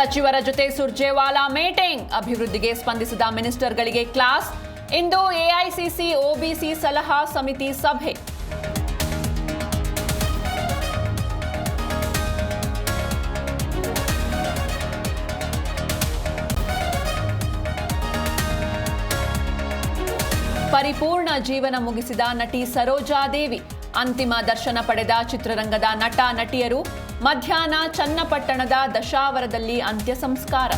ಸಚಿವರ ಜೊತೆ ಸುರ್ಜೇವಾಲಾ ಮೀಟಿಂಗ್. ಅಭಿವೃದ್ಧಿಗೆ ಸ್ಪಂದಿಸಿದ ಮಿನಿಸ್ಟರ್ಗಳಿಗೆ ಕ್ಲಾಸ್. ಇಂದು ಎಐಸಿಸಿ ಒಬಿಸಿ ಸಲಹಾ ಸಮಿತಿ ಸಭೆ. ಪರಿಪೂರ್ಣ ಜೀವನ ಮುಗಿಸಿದ ನಟಿ ಸರೋಜಾದೇವಿ ಅಂತಿಮ ದರ್ಶನ ಪಡೆದ ಚಿತ್ರರಂಗದ ನಟ ನಟಿಯರು ಮಧ್ಯಾಹ್ನ ಚನ್ನಪಟ್ಟಣದ ದಶಾವರದಲ್ಲಿ ಅಂತ್ಯ ಸಂಸ್ಕಾರ.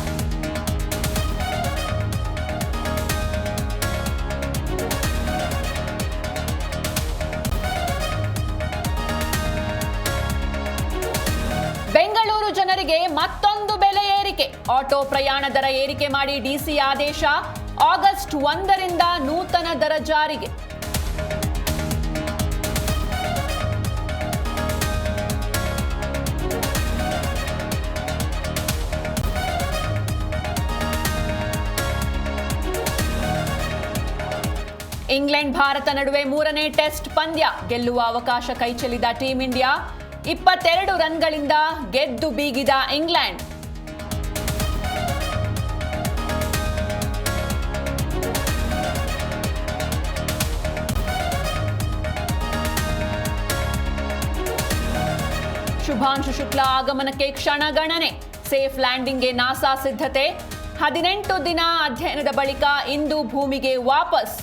ಬೆಂಗಳೂರು ಜನರಿಗೆ ಮತ್ತೊಂದು ಬೆಲೆ ಏರಿಕೆ. ಆಟೋ ಪ್ರಯಾಣ ದರ ಏರಿಕೆ ಮಾಡಿ ಡಿಸಿ ಆದೇಶ, ಆಗಸ್ಟ್ ಒಂದರಿಂದ ನೂತನ ದರ ಜಾರಿಗೆ. ಇಂಗ್ಲೆಂಡ್, ಭಾರತ ನಡುವೆ ಮೂರನೇ ಟೆಸ್ಟ್ ಪಂದ್ಯ. ಗೆಲ್ಲುವ ಅವಕಾಶ ಕೈಚೆಲ್ಲಿದ ಟೀಂ ಇಂಡಿಯಾ ಇಪ್ಪತ್ತೆರಡು ರನ್ಗಳಿಂದ ಗೆದ್ದು ಬೀಗಿದ ಇಂಗ್ಲೆಂಡ್. ಶುಭಾಂಶು ಶುಕ್ಲಾ ಆಗಮನಕ್ಕೆ ಕ್ಷಣಗಣನೆ ಸೇಫ್ ಲ್ಯಾಂಡಿಂಗ್ಗೆ ನಾಸಾ ಸಿದ್ಧತೆ. ಹದಿನೆಂಟು ದಿನ ಅಧ್ಯಯನದ ಬಳಿಕ ಇಂದು ಭೂಮಿಗೆ ವಾಪಸ್.